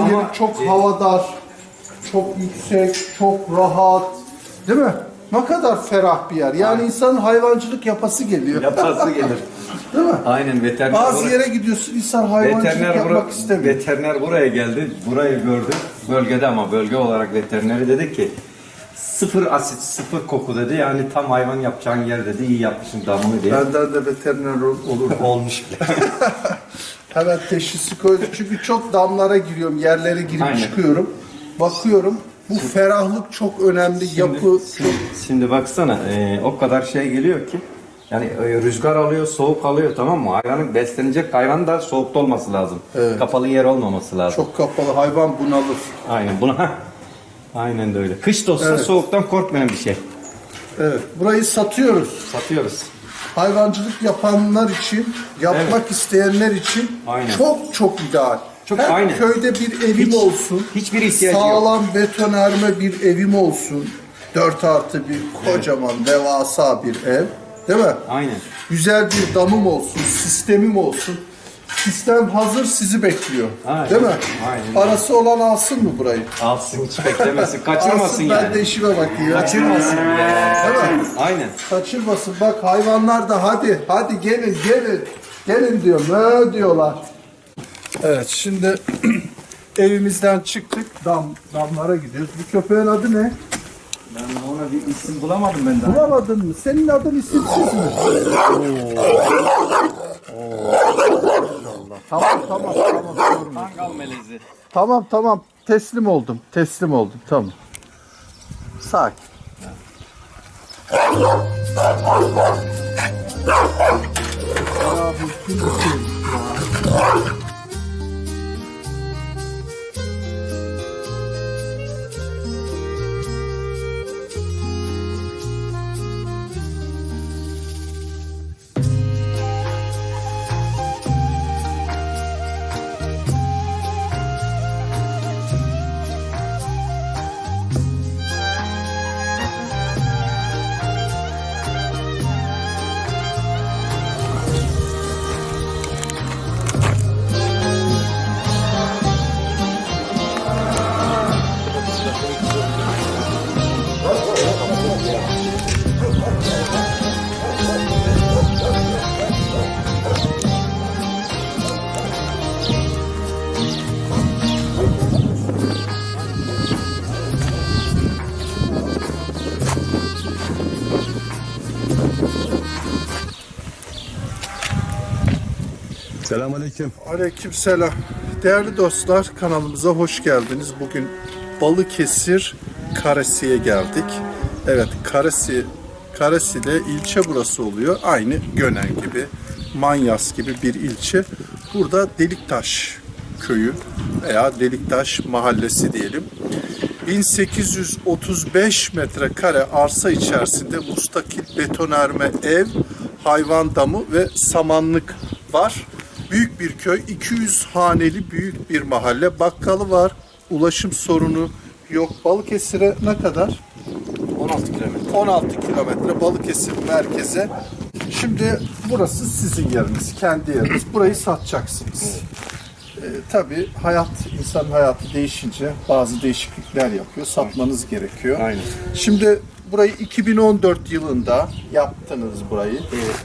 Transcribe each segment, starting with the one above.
Evleri ama çok e, havadar, çok yüksek, çok rahat. Değil mi? Ne kadar ferah bir yer. Yani insanın hayvancılık yapası geliyor. yapası gelir. Değil mi? Aynen veteriner. Bazı bura- yere gidiyorsun insan hayvancılık veteriner, yapmak bura, istemiyor. veteriner buraya geldi. Burayı gördü. Bölgede ama bölge olarak veterineri dedi ki sıfır asit, sıfır koku dedi. Yani tam hayvan yapacağın yer dedi. İyi yapmışsın damını diye. Benden de veteriner ol- olur. Olmuş bile. Hemen teşhisi koydum. Çünkü çok damlara giriyorum, yerlere girip Aynen. çıkıyorum. Bakıyorum. Bu ferahlık çok önemli. Yapı Şimdi, şimdi baksana e, o kadar şey geliyor ki yani e, rüzgar alıyor, soğuk alıyor tamam mı? Hayvanın beslenecek hayvan da soğukta olması lazım. Kapalı yer olmaması lazım. çok kapalı. Hayvan bunalır. Aynen buna Aynen de öyle. Kış da olsa Evet. soğuktan korkmayan bir şey. Evet. Burayı satıyoruz. Satıyoruz. Hayvancılık yapanlar için, yapmak isteyenler için Aynen. çok çok ideal. Çok- Her aynen. köyde bir evim Hiç- olsun. hiçbir ihtiyacı yok. Sağlam betonarme bir evim olsun. 4 artı bir kocaman devasa bir ev. Değil mi? Aynen. Güzel bir damım olsun, sistemim olsun. Sistem hazır sizi bekliyor. Aynen. Değil mi? Aynen. Parası olan alsın mı burayı? Alsın hiç beklemesin. Kaçırmasın alsın ben yani. de işime bakayım. Kaçırmasın yani. Değil mi? Aynen. Kaçırmasın. Bak hayvanlar da hadi hadi gelin gelin. Gelin diyor. Ne diyorlar. Evet şimdi evimizden çıktık. Dam damlara gidiyoruz. Bu köpeğin adı ne? Ben ona bir isim bulamadım ben daha. Bulamadın mı? Senin adın isimsiz mi? Oo. Oo. Tamam tamam tamam. yok. Kangal melezi. Tamam tamam. Teslim oldum. Teslim oldum. Tamam. Sakin. Abi, kim bu Selamünaleyküm. Aleykümselam. Değerli dostlar kanalımıza hoş geldiniz. Bugün Balıkesir Karesi'ye geldik. Evet Karesi, Karesi'de ilçe burası oluyor. Aynı Gönen gibi, Manyas gibi bir ilçe. Burada Deliktaş köyü veya Deliktaş mahallesi diyelim. 1835 metrekare arsa içerisinde mustakil betonarme ev, hayvan damı ve samanlık var. Büyük bir köy, 200 haneli büyük bir mahalle. Bakkalı var, ulaşım sorunu yok. Balıkesir'e ne kadar? 16 kilometre. 16 kilometre Balıkesir merkeze. Şimdi burası sizin yeriniz, kendi yeriniz. Burayı satacaksınız. Ee, tabii hayat, insanın hayatı değişince bazı değişiklikler yapıyor. Satmanız gerekiyor. Aynen. Şimdi burayı 2014 yılında yaptınız burayı.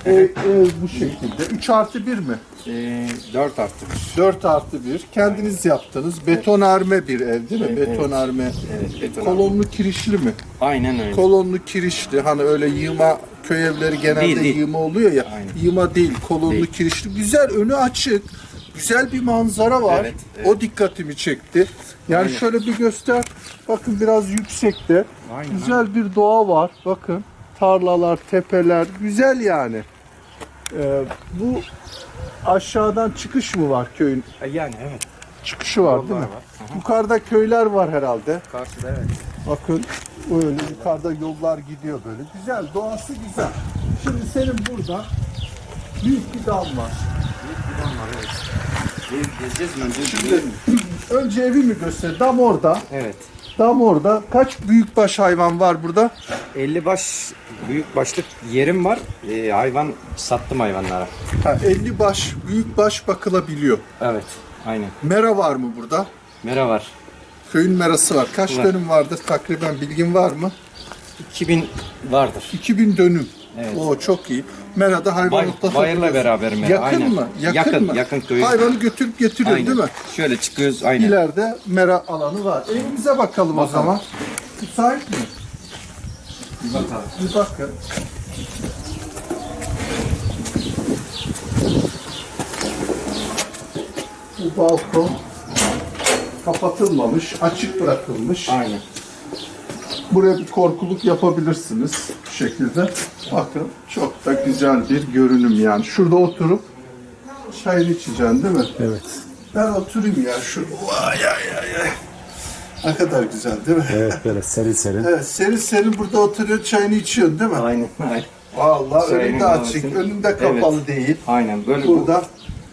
Ev, ev bu şekilde. 3 artı 1 mi? Ee, 4 artı 4 artı 1. Kendiniz yaptınız. Betonarme bir ev değil mi? Evet, Betonarme. Evet, betonarme. Kolonlu kirişli mi? Aynen öyle. kolonlu kirişli hani öyle yığma köy evleri genelde Değil, değil. yığma oluyor ya Aynen. yığma değil kolonlu Değil. kirişli güzel önü açık güzel bir manzara var Evet, evet. o dikkatimi çekti yani Aynen. şöyle bir göster bakın biraz yüksekte Aynen, güzel bir doğa var bakın tarlalar tepeler güzel yani Ee, bu aşağıdan çıkış mı var köyün E, Yani evet. çıkışı var değil mi? Yollar var. Aha. Yukarıda köyler var herhalde. Karşıda evet. Bakın öyle yukarıda yollar gidiyor böyle. Güzel, doğası güzel. Şimdi senin burada büyük bir dam var. Ev gezeceğiz mi önce? Şimdi önce evi mi göster? Dam orada. Evet. Dam orada. Kaç büyükbaş hayvan var burada? 50 baş büyük başlık yerim var. Ee, hayvan sattım hayvanlara. Ha, 50 baş, büyükbaş bakılabiliyor. Evet. Aynen. Mera var mı burada? Mera var. Köyün merası var. Kaç Var. dönüm vardır takriben bilgin var mı? 2000 vardır. 2000 dönüm. Evet. Oo çok iyi. Merada hayvanlıkta Bay- bayırla beraber mera, Yakın aynen. mı? Yakın, Yakın, mı? yakın köyü. Hayvanı götürüp getiriyor Aynen. değil mi? Şöyle çıkıyoruz aynen. İleride mera alanı var. Evimize bakalım, o zaman. Müsait mi? Bir bakalım. Bir bakın. Bu balkon kapatılmamış, açık bırakılmış. Aynen. Buraya bir korkuluk yapabilirsiniz bu şekilde. Bakın çok da güzel bir görünüm yani. Şurada oturup çayını içeceksin değil mi? Evet. Ben oturayım ya şu. Vay ay ay ay. Ne kadar güzel değil mi? Evet böyle serin serin. Evet, serin serin burada oturuyor çayını içiyorsun değil mi? Aynen. Aynen. Vallahi Çayını önünde açık, önünde kapalı değil. Aynen. Böyle bu, Burada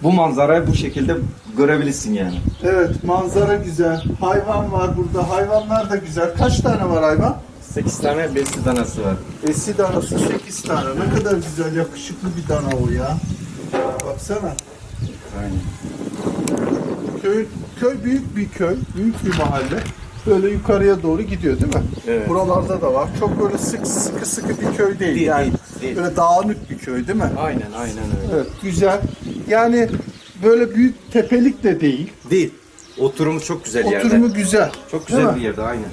bu manzarayı bu şekilde görebilirsin yani. evet manzara güzel. Hayvan var burada. Hayvanlar da güzel. Kaç tane var hayvan? 8 tane besi danası var. Besi danası 8 tane. Ne kadar güzel yakışıklı bir dana o ya. Baksana. Aynen. Köy, köy büyük bir köy, büyük bir mahalle. Böyle yukarıya doğru gidiyor değil mi? Evet. Buralarda da var. Çok böyle sık sıkı sıkı bir köy değil. Değil, yani değil, değil. böyle dağınık bir köy değil mi? Aynen aynen öyle. Evet, güzel. Yani böyle büyük tepelik de değil. Değil. Oturumu çok güzel yerde. Oturumu güzel. Çok Değil güzel mi? bir yerde aynen.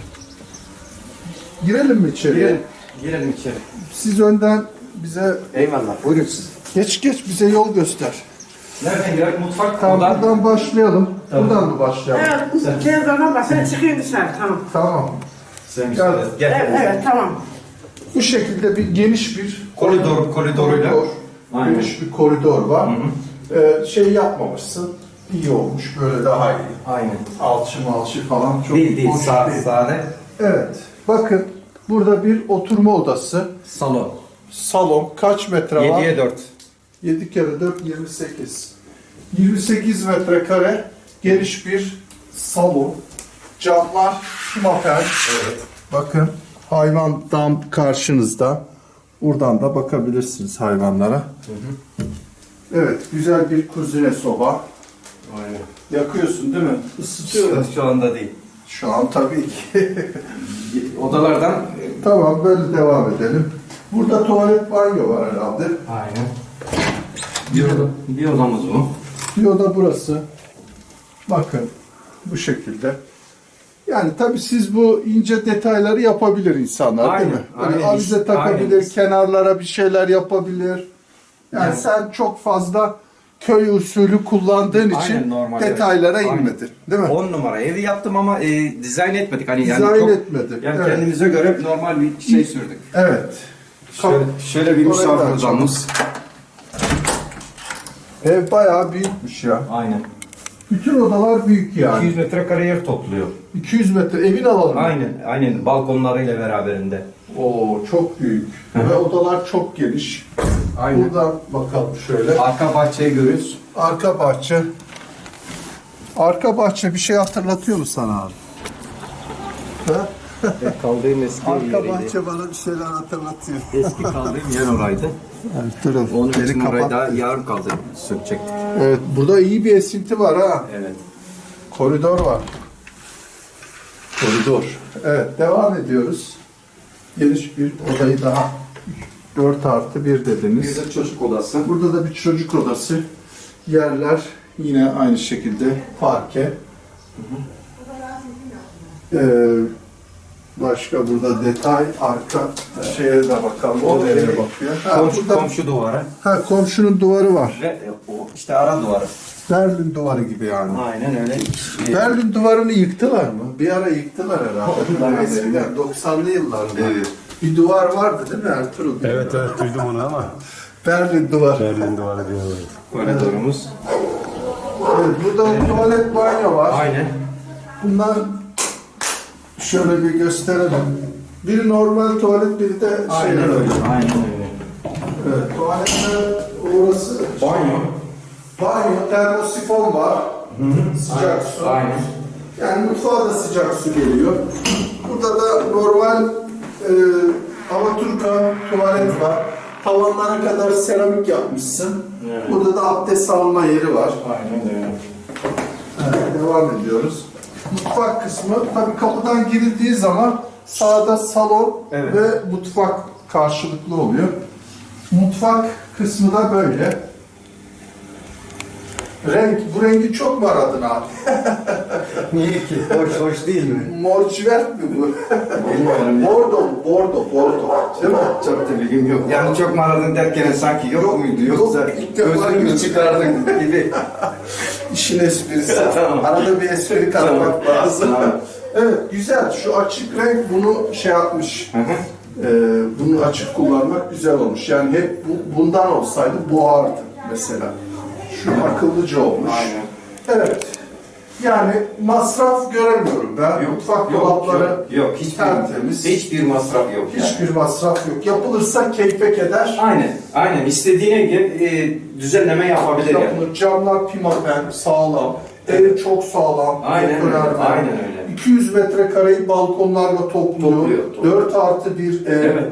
Girelim mi içeriye? Girelim, girelim içeri. Siz önden bize Eyvallah. Buyurun siz. geç geç bize yol göster. Nereden girelim? Mutfak Tamam buradan. buradan başlayalım. Buradan mı başlayalım? Evet, televizyona bak, sen çıkıyorsun dışarı, tamam. Tamam. Sen Gel. Gel. Evet, evet, tamam. Bu şekilde bir geniş bir Koridor- koridoruyla. koridor, Aynen. geniş bir koridor var. Ee, şey yapmamışsın. İyi olmuş. Böyle daha iyi. Aynen. Alçı malçı falan çok Değil değil. hoş Sade. değil. Sade. Evet. Bakın burada bir oturma odası. Salon. Salon kaç metre var? 7'ye 4. 7 kere 4 28. 28 metrekare geniş bir salon. Camlar şumafer. Evet. Bakın hayvan dam karşınızda. Buradan da bakabilirsiniz hayvanlara. Evet güzel bir kuzine soba. Aynen. Yakıyorsun değil mi? Isıtıyorum. Şu, şu anda değil. Şu an tabii ki. Odalardan tamam böyle devam edelim. Burada tuvalet banyo var herhalde. Aynen. Bir, oda, bir odamız bu. Bir oda burası. Bakın bu şekilde. Yani tabii siz bu ince detayları yapabilir insanlar Aynen, değil mi? Böyle aynen. avize takabilir, Aynen. kenarlara bir şeyler yapabilir. Yani Yani- sen çok fazla köy usulü kullandığın için Aynen, normal, detaylara evet. Aynen. inmedin. Değil mi? 10 numara evi yaptım ama e, dizayn etmedik. Hani yani Dizayn çok, etmedik, Yani evet. kendimize göre normal bir şey sürdük. Evet. Şöyle, şöyle bir misafir odamız. Ev bayağı büyükmüş ya. Aynen. Bütün odalar büyük yani. 200 metrekare yer topluyor. 200 metre evin alanı. Aynen, aynen balkonlarıyla beraberinde. Oo çok büyük. Ve odalar çok geniş. Aynen. Buradan bakalım şöyle. Arka bahçeyi görüyoruz. Arka bahçe. Arka bahçe bir şey hatırlatıyor mu sana abi? Ha? Kaldığım eski Arka bahçe bana bir şeyler hatırlatıyor. Eski kaldığım yer oraydı. Durun. Onun beni için orayı kapat. daha yarım kaldı sökecektik. Evet, burada iyi bir esinti var ha. Evet. Koridor var. Koridor. Evet, devam ediyoruz. Geniş bir odayı daha 4 artı 1 dediniz. Bir de çocuk odası. Burada da bir çocuk odası. Yerler yine aynı şekilde parke. Ee, başka burada detay arka şeye de bakalım. O nereye bakıyor? Ha, Komşu, burada, komşu duvarı. ha, komşunun duvarı var. Ve e, o işte ara duvarı. Berlin duvarı gibi yani. Aynen öyle. Berlin duvarını yıktılar mı? Bir ara yıktılar herhalde. Eskiden 90'lı yıllarda. Bir duvar vardı değil mi Ertuğrul? Evet evet duydum onu ama Berlin duvarı. Berlin duvarı diyorlar. koridorumuz. Evet, burada tuvalet banyo var. Aynen. Bunlar şöyle bir gösterelim. Biri normal tuvalet, biri de şey. Aynen öyle. Aynen öyle. Evet, tuvaletler orası. Banyo. Banyo, termosifon var. Sıcak su. Aynen. Yani mutfağa da sıcak su geliyor. Burada da normal e, Alaturka tuvalet var. Tavanlara kadar seramik yapmışsın. Burada da abdest alma yeri var. Aynen öyle. Evet, devam ediyoruz. mutfak kısmı. Tabii kapıdan girildiği zaman sağda salon Evet. ve mutfak karşılıklı oluyor. Mutfak kısmı da böyle. Renk, bu rengi çok mu aradın abi? Niye ki? Hoş hoş değil mi? Morcivert mi bu? Bilmiyorum. bordo, bordo, bordo. Değil mi? Çok da bilgim yok. Yani çok mu aradın derken sanki yok, Yok, muydu yok. yoksa İlk defa gördüm. çıkardın gibi. İşin esprisi. Tamam. Arada bir espri katmak lazım. Tamam. Evet, güzel. Şu açık renk bunu şey yapmış. Ee, bunu açık kullanmak güzel olmuş. Yani hep bu, bundan olsaydı boğardı mesela. Şu akıllıca olmuş. Aynen. Evet. Yani masraf göremiyorum ben. Mutfak dolapları yok, yok. Hiçbir, tertemiz. hiçbir masraf yok yani. Hiçbir masraf yok. Yapılırsa keyfe keder. Aynen, aynen. İstediğine e, düzenleme yapabilir yani. Yapılır. Camlar pimapen, sağlam. Ev çok sağlam. Aynen öyle, aynen öyle. 200 metrekareyi balkonlarla topluyor. Topluyor, topluyor. 4 artı bir ev. Evet.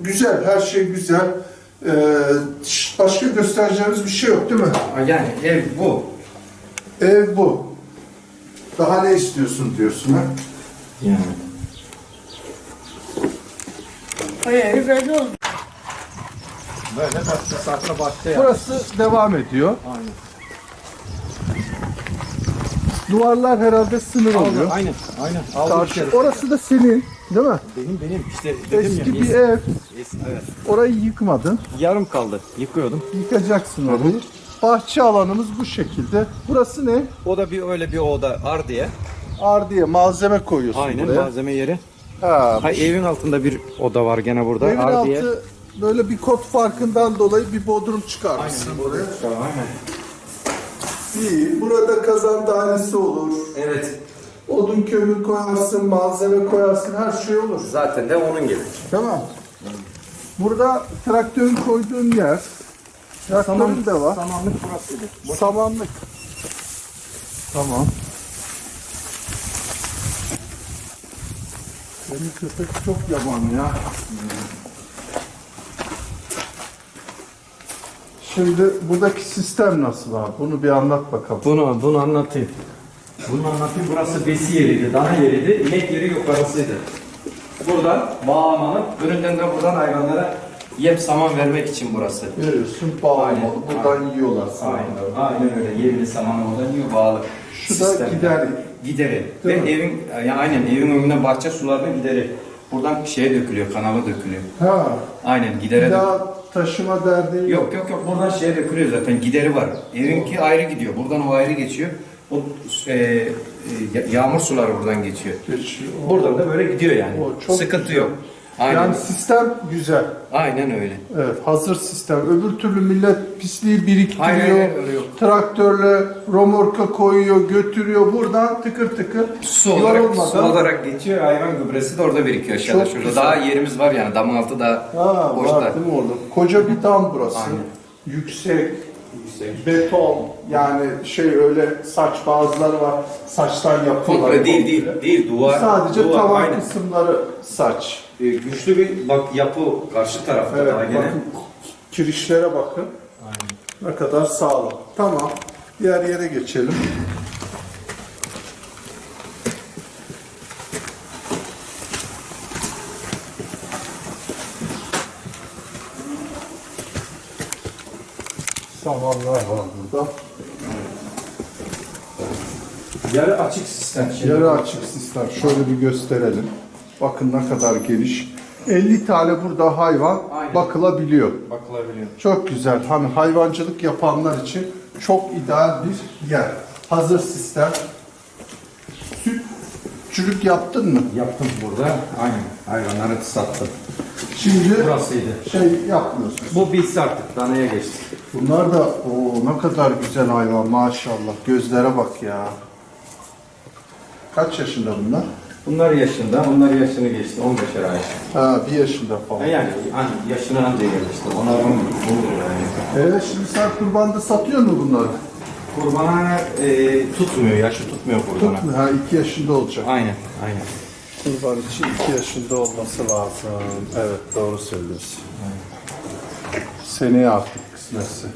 Güzel, her şey güzel. Ee, başka göstereceğimiz bir şey yok değil mi? Yani ev bu. Ev bu. Daha ne istiyorsun diyorsun ha? Yani. Hayır, böyle oldu. Böyle başka sakla başka Burası devam ediyor. Duvarlar herhalde sınır oluyor. Aynen, aynen. Karşı. Orası da senin, değil mi? Benim benim işte Eski bir ev. evet. Orayı yıkmadın. Yarım kaldı. Yıkıyordum. Yıkacaksın orayı. Bahçe alanımız bu şekilde. Burası ne? O da bir öyle bir oda ardiye. Ardiye malzeme koyuyorsun Aynen buraya. malzeme yeri. Ha, Ha, evin altında bir oda var gene burada. evin ardiye. altı böyle bir kod farkından dolayı bir bodrum çıkarmışsın buraya. Aynen. İyi. Burada kazan dairesi olur. Evet. Odun kömür koyarsın, malzeme koyarsın, her şey olur. Zaten de onun gibi. Tamam. Burada traktörün koyduğun yer. Traktörün de var. Samanlık burasıydı. Samanlık. Tamam. Senin köpek çok yaman ya. Şimdi buradaki sistem nasıl abi? Bunu bir anlat bakalım. Bunu, bunu anlatayım. Bunu anlatayım. Burası besi yeriydi, dana yeriydi, inek yeri yukarısıydı. Buradan bağlamanın, önünden de buradan hayvanlara yem saman vermek için burası. Görüyorsun bağlamalı. Aynen. Buradan yiyorlar sana. Aynen, aynen öyle. Yemli samanı oradan yiyor bağlı. Şu da gider. Gideri. Ve Değil mi? evin, yani aynen evin önünden bahçe sularının gideri. Buradan şeye dökülüyor, kanala dökülüyor. Ha. Aynen gidere dökülüyor. Taşıma derdin yok. Yok yok buradan şeye dökülüyor zaten gideri var. Evinki ayrı gidiyor. Buradan o ayrı geçiyor. O e, e, ya- yağmur suları buradan geçiyor. Geçiyor. Buradan da böyle gidiyor yani. O çok Sıkıntı güzel. yok. Aynen. Yani sistem güzel. Aynen öyle. Evet, hazır sistem. Öbür türlü millet pisliği biriktiriyor. Aynen öyle, yok. Traktörle romorka koyuyor, götürüyor. Buradan tıkır tıkır Su olarak, su olarak geçiyor. Hayvan gübresi de orada birikiyor aşağıda. Çok Şurada güzel. daha yerimiz var yani. Dam altı da Ha, boşta. var değil mi orada? Koca bir dam burası. Aynen. Yüksek, beton. Yani şey öyle saç bazıları var. Saçtan yapıyorlar. Komple değil değil değil duvar. Sadece duvar, tavan aynen. kısımları saç. E, güçlü bir bak yapı karşı tarafta Evet, daha gene. bakın kirişlere bakın. Ne kadar sağlam. Tamam. Diğer yere geçelim. Samanlar var burada. Yarı açık sistem. Yarı açık sistem. Şöyle bir gösterelim. Bakın ne kadar geniş. 50 tane burada hayvan Aynen. bakılabiliyor. Bakılabiliyor. Çok güzel. Hani hayvancılık yapanlar için çok ideal bir yer. Hazır sistem. Sütçülük yaptın mı? Yaptım burada. Aynen. Hayvanları sattım. Şimdi Burasıydı. şey yapmıyorsun. Bu bitsi artık. Danaya geçti. Bunlar da o ne kadar güzel hayvan maşallah. Gözlere bak ya. Kaç yaşında bunlar? Bunlar yaşında, bunlar yaşını geçti. 15 ay. Ha bir yaşında falan. Yani an- yaşına anca gelmişti. Ona on yani. Evet şimdi sen kurbanda satıyor mu bunları? Kurbana e, tutmuyor, yaşı tutmuyor kurbana. Tutmuyor. Ha iki yaşında olacak. Aynen, aynen. Kurban için iki yaşında olması lazım. Evet doğru söylüyorsun. Seneye artık kısmetse.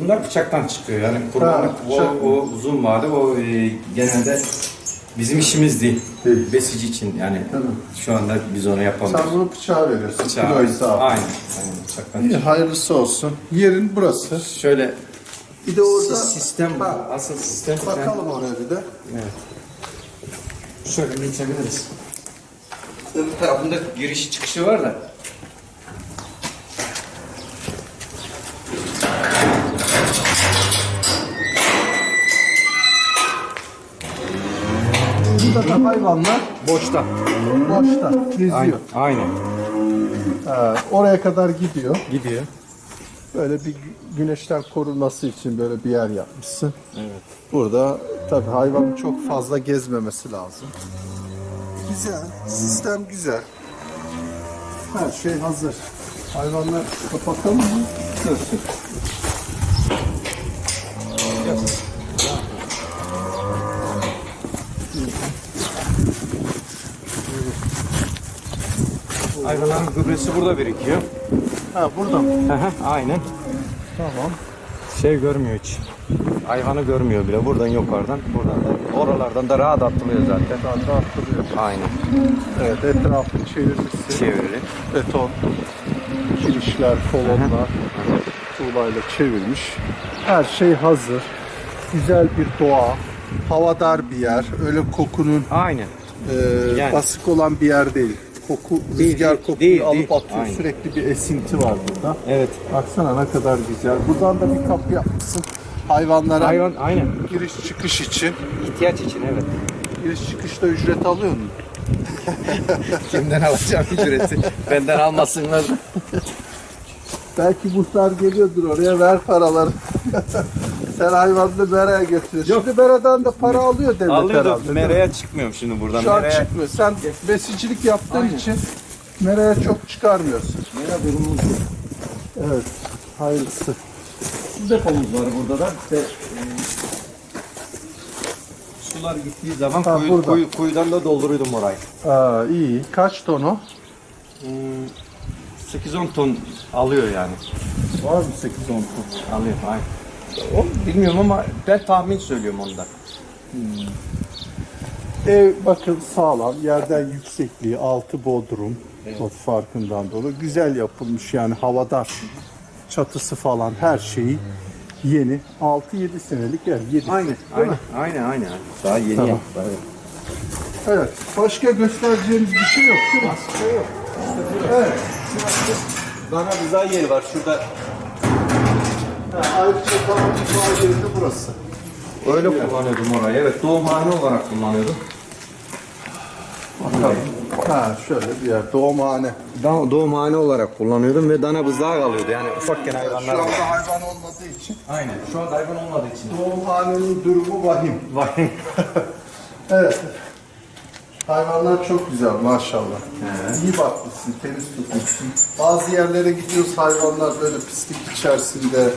Bunlar bıçaktan çıkıyor yani kurbanlık Ha, o, bıçak. o uzun vardı o e, genelde Bizim işimiz değil. Değil. Besici için yani şu anda biz onu Sen yapamıyoruz. bunu bıçağa veriyorsun. Bıçağı- Kilo hesabı. Aynen. Aynen bıçaktan. İyi hayırlısı olsun. Yerin burası. Şöyle Bir de orada sistem. Bak, Asıl sistem. bakalım oraya bir de. Şöyle geçebiliriz. Öbür tarafında giriş çıkışı var da. Hayvanlar Boşta. boşta geziyor. Aynen. Aynen. Ha, oraya kadar gidiyor. Gidiyor. Böyle bir gü- güneşten korunması için böyle bir yer yapmışsın. Evet. Burada tabii hayvanın çok fazla gezmemesi lazım. Güzel, sistem güzel. Her şey hazır. Hayvanlar kapatalım mı? Dursun. Hayvanların gübresi burada birikiyor. Ha burada mı? Aynen. Tamam. Şey görmüyor hiç. Hayvanı görmüyor bile. Buradan yukarıdan, buradan da. Oralardan da rahat atılıyor zaten. Daha da atılıyor. Aynen. Evet, etrafını çevirmişsin. Çevrili. beton, kirişler, kolonlar tuğlayla çevirmiş. Her şey hazır. Güzel bir doğa, havadar bir yer. Öyle kokunun Aynen. e, Yani. basık olan bir yer değil. Koku, Değil, rüzgar değil, kokuyu değil, alıp değil. atıyor. Aynen. Sürekli bir esinti var burada. Evet. Baksana ne kadar güzel. Buradan da bir kapı yapmışsın. Hayvanlara Hayvan aynen. giriş çıkış için. İhtiyaç için evet. Giriş çıkışta ücret alıyor musun? Kimden alacağım ücreti? Benden almasınlar. Belki muhtar geliyordur oraya ver paraları. Sen hayvanını meraya götürüyorsun. Şimdi meradan da para alıyor devlet Alıyor da herhalde. değil mi? meraya çıkmıyorum şimdi buradan. Şu an meraya. çıkmıyor. Sen besicilik yaptığın için meraya çok çıkarmıyorsun. Mera durumumuz bu. Evet. Hayırlısı. Su depomuz var burada da. İşte, e, sular gittiği zaman Ha, kuyu, burada. kuyu- kuyudan da dolduruyordum orayı. Aa, iyi. Kaç ton o? 8-10 ton alıyor yani. Var mı 8-10 ton? Alıyor aynen. O bilmiyorum ama ben tahmin söylüyorum onda. Ev bakın sağlam. Yerden yüksekliği, altı bodrum. O farkından dolayı. Güzel yapılmış yani havadar. Çatısı falan her şeyi yeni. 6-7 senelik ev. 7 Aynen, aynen, aynen, aynen. Daha yeni Tamam. yaptılar. evet. Evet. Başka göstereceğimiz bir şey yok. Şurası. Evet. Dana rıza yeri var şurada. Ha, ayrıca de burası. Öyle kullanıyordum orayı. Evet, doğumhane olarak kullanıyordum. Ha şöyle bir yer. Doğumhane. Da- Doğumhane olarak kullanıyordum ve dana bızdağı kalıyordu. Yani ufakken Şu hayvanlar anda var. hayvan olmadığı için Aynen. Şu an hayvan olmadığı için. doğumhanenin durumu vahim. Vay. Evet. Hayvanlar çok güzel maşallah. İyi bakmışsın, temiz tutmuşsun. Bazı yerlere gidiyoruz hayvanlar böyle pislik içerisinde.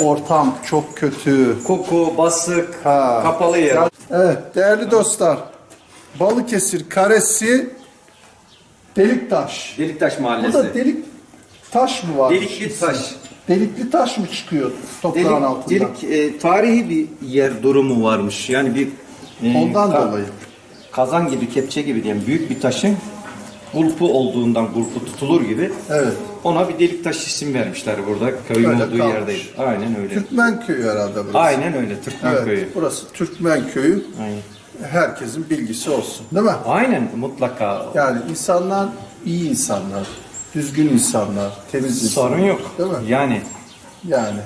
Ortam çok kötü. Koku, basık, Ha. kapalı yer. Evet değerli dostlar. Balıkesir Karesi Deliktaş. Deliktaş Mahallesi. Burada delik taş mı var? Delikli taş. Delikli taş mı çıkıyor toprağın Delik, altından? delik e, tarihi bir yer durumu varmış. Yani bir e, Ondan dolayı. Kazan gibi, kepçe gibi diyelim büyük bir taşın kulpu olduğundan kulpu tutulur gibi Evet. ona bir delik taş isim vermişler burada köyün Öyle olduğu kalmış. yerdeydi. Aynen öyle. Türkmen köyü herhalde burası. Aynen öyle Türkmen Evet, köyü. burası Türkmen köyü. Aynen. Herkesin bilgisi olsun, değil mi? Aynen mutlaka. Yani insanlar iyi insanlar, düzgün insanlar, temiz insanlar. Sorun yok. Değil mi? Yani Yani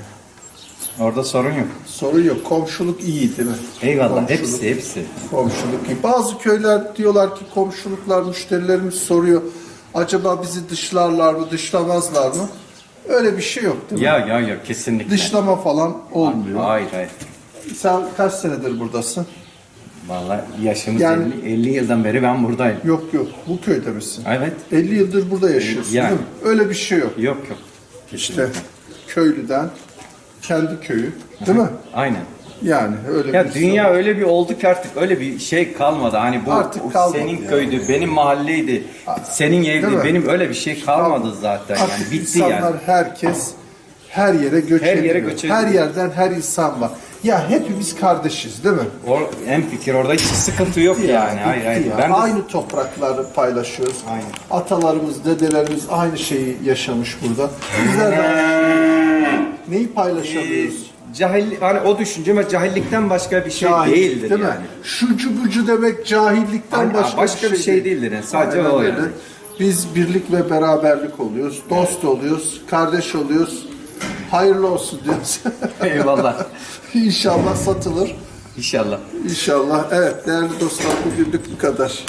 orada sorun yok. Sorun yok. Komşuluk iyi değil mi? Eyvallah Komşuluk, hepsi hepsi. Komşuluk iyi. Bazı köyler diyorlar ki komşuluklar müşterilerimiz soruyor. Acaba bizi dışlarlar mı, dışlamazlar mı? Öyle bir şey yok değil mi? Ya ya ya kesinlikle. Dışlama falan olmuyor. Hayır hayır. Sen kaç senedir buradasın? Vallahi yaşımız Yani- 50, 50 yıldan beri ben buradayım. Yok yok. Bu köyde misin? Evet. 50 yıldır burada yaşıyorsun Yani. değil mi? Öyle bir şey yok. Yok yok. İşte köylüden kendi köyü değil mi? Aynen. Yani öyle Ya bir dünya öyle bir oldu ki artık öyle bir şey kalmadı. Hani bu Artık o kalmadı senin yani. köydü, benim mahalleydi, senin Değil evdi, benim öyle bir şey kalmadı zaten. Artık Yani bitti insanlar yani. herkes her yere göç Her yere ediyor. göç Her yerden her insan var. Ya hepimiz kardeşiz değil mi? O, en fikir orada hiç sıkıntı yok yani. Hayır Bitti hayır. ya. Ben de Aynı toprakları paylaşıyoruz. Aynen. Atalarımız, dedelerimiz aynı şeyi yaşamış burada. Bizler de neyi paylaşamıyoruz? cahil hani o düşünceme cahillikten başka bir şey Cahil, değildir değil mi? yani. Şucu bucu demek cahillikten Aynen, başka, başka bir şey değildir yani. Sadece Aynen o öyle. yani. Biz birlik ve beraberlik oluyoruz. Dost oluyoruz. Kardeş oluyoruz. Hayırlı olsun diyoruz. Eyvallah. İnşallah satılır. İnşallah. İnşallah. Evet değerli dostlar bugünlük bu kadar.